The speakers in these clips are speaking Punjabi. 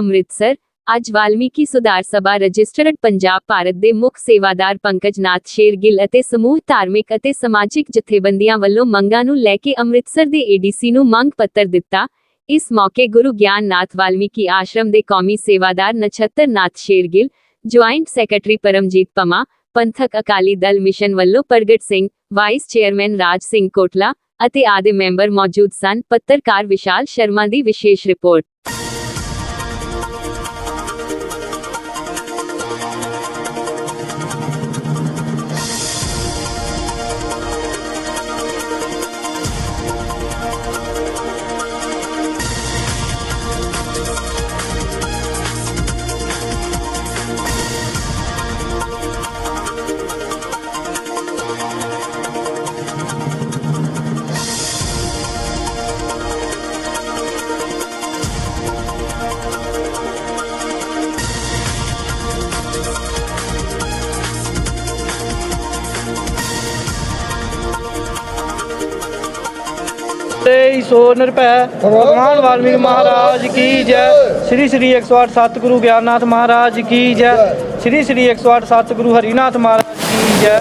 ਅੰਮ੍ਰਿਤਸਰ, ਅੱਜ ਵਾਲਮੀਕੀ ਸੁਧਾਰ ਸਭਾ ਰਜਿਸਟਰਡ ਪੰਜਾਬ ਭਾਰਤ ਦੇ ਮੁੱਖ ਸੇਵਾਦਾਰ ਪੰਕਜ ਨਾਥ ਸ਼ੇਰਗਿੱਲ ਅਤੇ ਸਮੂਹ ਧਾਰਮਿਕ ਅਤੇ ਸਮਾਜਿਕ ਜਥੇਬੰਦੀਆਂ ਵੱਲੋਂ ਮੰਗਾਂ ਨੂੰ ਲੈ ਕੇ ਅੰਮ੍ਰਿਤਸਰ ਦੇ ਏਡੀਸੀ ਨੂੰ ਮੰਗ ਪੱਤਰ ਦਿੱਤਾ। ਇਸ ਮੌਕੇ ਗੁਰੂ ਗਿਆਨ ਨਾਥ ਵਾਲਮੀਕੀ ਆਸ਼ਰਮ ਦੇ ਕੌਮੀ ਸੇਵਾਦਾਰ Nachhattar Nath Shergill joint secretary Paramjit Pama, Panthak Akali Dal mission ਵੱਲੋਂ ਪ੍ਰਗਟ ਸਿੰਘ, ਵਾਈਸ ਚੇਅਰਮੈਨ ਰਾਜ ਸਿੰਘ ਕੋਟਲਾ ਅਤੇ ਆਦੇ ਮੈਂਬਰ ਮੌਜੂਦ ਸਨ। ਪੱਤਰਕਾਰ ਵਿਸ਼ਾਲ ਸ਼ਰਮਾ ਦੀ ਵਿਸ਼ੇਸ਼ ਰਿਪੋਰਟ। ਸੋ ਨਿਰਭੈ ਭਗਵਾਨ ਵਾਲਮੀਕ ਮਹਾਰਾਜ ਕੀ ਜੈ। ਸ੍ਰੀ ਸ੍ਰੀ 108 ਸਤਿਗੁਰੂ ਗਿਆਨਨਾਥ ਮਹਾਰਾਜ ਕੀ ਜੈ। ਸ੍ਰੀ ਸ੍ਰੀ 108 ਸਤਿਗੁਰੂ ਹਰੀਨਾਥ ਮਹਾਰਾਜ ਕੀ ਜੈ।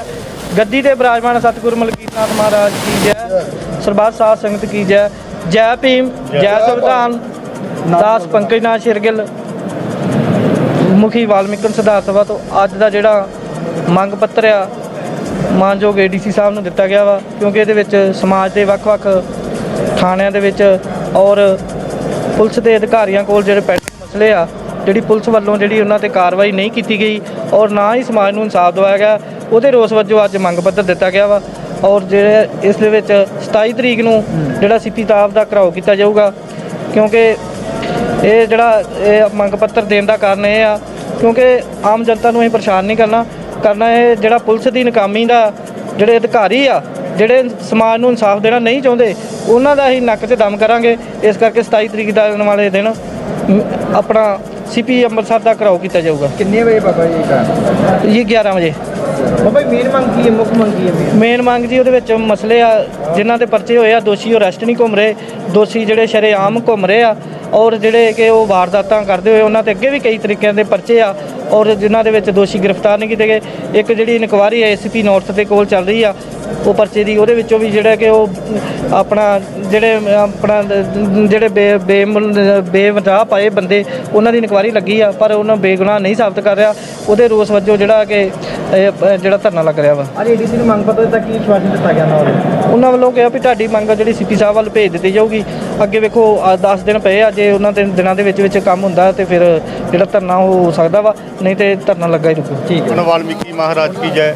ਗੱਦੀ ਤੇ ਬਿਰਾਜਮਾਨ ਸਤਿਗੁਰੂ ਮਲਕੀਤਨਾਥ ਮਹਾਰਾਜ ਕੀ ਜੈ। ਸਰਬੱਤ ਸਾਧ ਸੰਗਤ ਕੀ ਜੈ। ਜੈ ਭੀਮ ਜੈ ਸੰਵਿਧਾਨ ਦਾਸ ਪੰਕਜ ਨਾਥ ਸ਼ਿਰਗਿਲ ਮੁਖੀ ਵਾਲਮੀਕਨ ਸਿਧਾਰਥ ਸਭਾ ਤੋਂ ਅੱਜ ਦਾ ਜਿਹੜਾ ਮੰਗ ਪੱਤਰ ਆ ਮਾਨਯੋਗ ਏਡੀਸੀ ਸਾਹਿਬ ਨੂੰ ਦਿੱਤਾ ਗਿਆ ਵਾ ਕਿਉਂਕਿ ਇਹਦੇ ਵਿੱਚ ਸਮਾਜ ਦੇ ਵੱਖ-ਵੱਖ ਥਾਣਿਆਂ ਦੇ ਵਿੱਚ ਔਰ ਪੁਲਿਸ ਦੇ ਅਧਿਕਾਰੀਆਂ ਕੋਲ ਜਿਹੜੇ ਪੈਂਡਿੰਗ ਮਸਲੇ ਆ, ਜਿਹੜੀ ਪੁਲਿਸ ਵੱਲੋਂ ਜਿਹੜੀ ਉਹਨਾਂ ਤੇ ਕਾਰਵਾਈ ਨਹੀਂ ਕੀਤੀ ਗਈ ਔਰ ਨਾ ਹੀ ਸਮਾਜ ਨੂੰ ਇਨਸਾਫ ਦਿਵਾਇਆ ਗਿਆ, ਉਹਦੇ ਰੋਸ ਵਜੋਂ ਅੱਜ ਮੰਗ ਪੱਤਰ ਦਿੱਤਾ ਗਿਆ ਵਾ ਔਰ ਜਿਹੜੇ ਇਸ ਦੇ ਵਿੱਚ 27 ਤਰੀਕ ਨੂੰ ਜਿਹੜਾ ਸਿੱਪੀ ਤਾਪ ਦਾ ਘਰਾਓ ਕੀਤਾ ਜਾਊਗਾ, ਕਿਉਂਕਿ ਇਹ ਜਿਹੜਾ ਇਹ ਮੰਗ ਪੱਤਰ ਦੇਣ ਦਾ ਕਾਰਨ ਇਹ ਆ, ਕਿਉਂਕਿ ਆਮ ਜਨਤਾ ਨੂੰ ਅਸੀਂ ਪਰੇਸ਼ਾਨ ਨਹੀਂ ਕਰਨਾ ਕਰਨਾ ਇਹ ਜਿਹੜਾ ਪੁਲਿਸ ਦੀ ਨਕਾਮੀ ਦਾ ਜਿਹੜੇ ਅਧਿਕਾਰੀ ਆ ਜਿਹੜੇ ਸਮਾਜ ਨੂੰ ਇਨਸਾਫ ਦੇਣਾ ਨਹੀਂ ਚਾਹੁੰਦੇ ਉਹਨਾਂ ਦਾ ਅਸੀਂ ਨੱਕ ਤੇ ਦਮ ਕਰਾਂਗੇ। ਇਸ ਕਰਕੇ 27 ਤਰੀਕ ਦਾ ਆਉਣ ਵਾਲੇ ਦਿਨ ਆਪਣਾ ਸੀਪੀ ਅੰਮ੍ਰਿਤਸਰ ਦਾ ਘਰਾਓ ਕੀਤਾ ਜਾਊਗਾ। ਕਿੰਨੇ ਵਜੇ ਬਾਬਾ ਜੀ ਦਾ ਜੀ 11 ਵਜੇ। ਬਾਬਾ ਜੀ ਮੇਨ ਮੰਗ ਕੀ ਹੈ ਮੁੱਖ ਮੰਗ ਕੀ ਹੈ ਮੇਨ ਮੰਗ ਜੀ ਉਹਦੇ ਵਿੱਚ ਮਸਲੇ ਆ ਜਿਨ੍ਹਾਂ ਦੇ ਪਰਚੇ ਹੋਏ ਆ ਦੋਸ਼ੀ ਉਹ ਅਰੈਸਟ ਨਹੀਂ ਘੁੰਮ ਰਹੇ। ਦੋਸ਼ੀ ਜਿਹੜੇ ਸ਼ਰੇਆਮ ਘੁੰਮ ਰਹੇ ਆ ਔਰ ਜਿਹੜੇ ਕਿ ਉਹ ਵਾਰਦਾਤਾਂ ਕਰਦੇ ਹੋਏ ਉਹਨਾਂ ਤੇ ਅੱਗੇ ਵੀ ਕਈ ਤਰੀਕਿਆਂ ਦੇ ਪਰਚੇ ਆ ਔਰ ਜਿਨ੍ਹਾਂ ਦੇ ਵਿੱਚ ਦੋਸ਼ੀ ਗ੍ਰਿਫਤਾਰ ਨਹੀਂ ਕੀਤੇ ਗਏ। ਇੱਕ ਜਿਹੜੀ ਇਨਕੁਆਰੀ ਐਸਪੀ ਨਾਰਥ ਦੇ ਕੋਲ ਚੱਲ ਰਹੀ ਆ ਉਹ ਪਰਚੇ ਦੀ ਉਹਦੇ ਵਿੱਚੋਂ ਵੀ ਜਿਹੜਾ ਕਿ ਉਹ ਆਪਣਾ ਜਿਹੜੇ ਆਪਣਾ ਜਿਹੜੇ ਬੇ ਬੇ ਬੇਵਜ੍ਹਾ ਪਾਏ ਬੰਦੇ ਉਹਨਾਂ ਦੀ ਇਨਕੁਆਰੀ ਲੱਗੀ ਆ ਪਰ ਉਹਨਾਂ ਬੇਗੁਨਾਹ ਨਹੀਂ ਸਾਬਤ ਕਰ ਰਿਹਾ। ਉਹਦੇ ਰੋਸ ਵਜੋਂ ਜਿਹੜਾ ਕਿ ਜਿਹੜਾ ਧਰਨਾ ਲੱਗ ਰਿਹਾ ਵਾ। ਅੱਜ ਏਡੀਸੀ ਨੂੰ ਮੰਗ ਪੱਤਰ ਦਿੱਤਾ ਕੀ ਵਿਸ਼ਵਾਸ ਦਿੱਤਾ ਗਿਆ ਨਾਲ ਉਹਨਾਂ ਵੱਲੋਂ ਕਿਹਾ ਵੀ ਤੁਹਾਡੀ ਮੰਗ ਜਿਹੜੀ ਸੀਪੀ ਸਾਹਿਬ ਵੱਲ ਭੇਜ ਦਿੱਤੀ ਜਾਊਗੀ। ਅੱਗੇ ਵੇਖੋ 10 ਦਿਨ ਪਏ ਆ ਜੇ ਉਹਨਾਂ ਦੇ ਦਿਨਾਂ ਦੇ ਵਿੱਚ ਵਿੱਚ ਕੰਮ ਹੁੰਦਾ ਤੇ ਫਿਰ ਜਿਹੜਾ ਧਰਨਾ ਉਹ ਹੋ ਸਕਦਾ ਵਾ ਨਹੀਂ ਤੇ ਧਰਨਾ ਲੱਗਾ ਹੀ ਰੁਕੂ ਠੀਕ ਹੁਣ ਵਾਲਮੀਕੀ ਮਹਾਰਾਜ ਕੀ ਜੈ।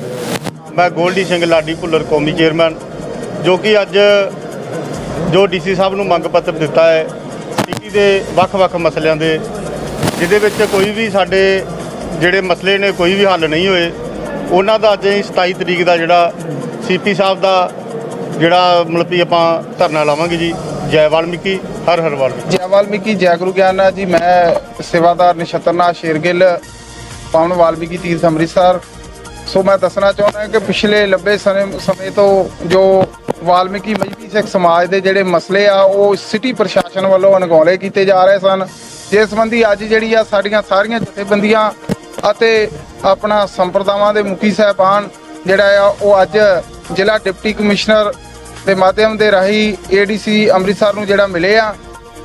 ਮੈਂ ਗੋਲਡੀ ਸਿੰਘ ਲਾਡੀ ਭੁੱਲਰ ਕੌਮੀ ਚੇਅਰਮੈਨ, ਜੋ ਕਿ ਅੱਜ ਜੋ ਡੀਸੀ ਸਾਹਿਬ ਨੂੰ ਮੰਗ ਪੱਤਰ ਦਿੱਤਾ ਹੈ ਸਿਟੀ ਦੇ ਵੱਖ-ਵੱਖ ਮਸਲਿਆਂ ਦੇ, ਜਿਹਦੇ ਵਿੱਚ ਕੋਈ ਵੀ ਸਾਡੇ ਜਿਹੜੇ ਮਸਲੇ ਨੇ ਕੋਈ ਵੀ ਹੱਲ ਨਹੀਂ ਹੋਏ, ਉਹਨਾਂ ਦਾ ਅੱਜ ਅਸੀਂ 27 ਤਰੀਕ ਦਾ ਜਿਹੜਾ ਸੀਪੀ ਸਾਹਿਬ ਦਾ ਜਿਹੜਾ ਮਤਲਬ ਕਿ ਆਪਾਂ ਧਰਨਾ ਲਾਵਾਂਗੇ ਜੀ, ਜੈ ਵਾਲਮੀਕੀ, ਹਰ ਹਰ ਵਾਲਮੀਕੀ। ਜੈ ਵਾਲਮੀਕੀ, ਜੈ ਗੁਰੂ ਗਿਆਨਨਾਥ ਜੀ, ਮੈਂ ਸੇਵਾਦਾਰ ਨਛੱਤਰਨਾਥ ਸ਼ੇਰਗਿੱਲ, ਪਾਵਨ ਵਾਲਮੀਕੀ ਤੀਰਥ ਅੰਮ੍ਰਿਤਸਰ ਸੋ ਮੈਂ ਦੱਸਣਾ ਚਾਹੁੰਦਾ ਕਿ ਪਿਛਲੇ ਲੰਬੇ ਸਮੇਂ ਸਮੇਂ ਤੋਂ ਜੋ ਵਾਲਮੀਕੀ ਮਜਬੀ ਸਿੱਖ ਸਮਾਜ ਦੇ ਜਿਹੜੇ ਮਸਲੇ ਆ, ਉਹ ਸਿਟੀ ਪ੍ਰਸ਼ਾਸਨ ਵੱਲੋਂ ਅਣਗੌਲੇ ਕੀਤੇ ਜਾ ਰਹੇ ਸਨ। ਜਿਸ ਸੰਬੰਧੀ ਅੱਜ ਜਿਹੜੀ ਆ ਸਾਡੀਆਂ ਸਾਰੀਆਂ ਜਥੇਬੰਦੀਆਂ ਅਤੇ ਆਪਣਾ ਸੰਪਰਦਾਵਾਂ ਦੇ ਮੁਖੀ ਸਹਿਬਾਨ ਜਿਹੜਾ ਆ, ਉਹ ਅੱਜ ਜ਼ਿਲ੍ਹਾ ਡਿਪਟੀ ਕਮਿਸ਼ਨਰ ਦੇ ਮਾਧਿਅਮ ਦੇ ਰਾਹੀਂ ਏਡੀਸੀ ਅੰਮ੍ਰਿਤਸਰ ਨੂੰ ਜਿਹੜਾ ਮਿਲੇ ਆ।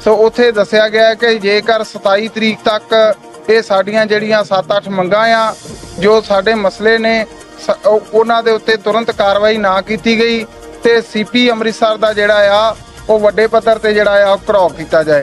ਸੋ ਉੱਥੇ ਦੱਸਿਆ ਗਿਆ ਕਿ ਜੇਕਰ 27 ਤਰੀਕ ਤੱਕ ਇਹ ਸਾਡੀਆਂ ਜਿਹੜੀਆਂ 7-8 ਮੰਗਾਂ ਆ ਜੋ ਸਾਡੇ ਮਸਲੇ ਨੇ, ਸ- ਉਹਨਾਂ ਦੇ ਉੱਤੇ ਤੁਰੰਤ ਕਾਰਵਾਈ ਨਾ ਕੀਤੀ ਗਈ ਤੇ ਸੀਪੀ ਅੰਮ੍ਰਿਤਸਰ ਦਾ ਜਿਹੜਾ ਆ, ਉਹ ਵੱਡੇ ਪੱਧਰ ਤੇ ਜਿਹੜਾ ਆ, ਉਹ ਘਰਾਓ ਕੀਤਾ ਜਾਏ।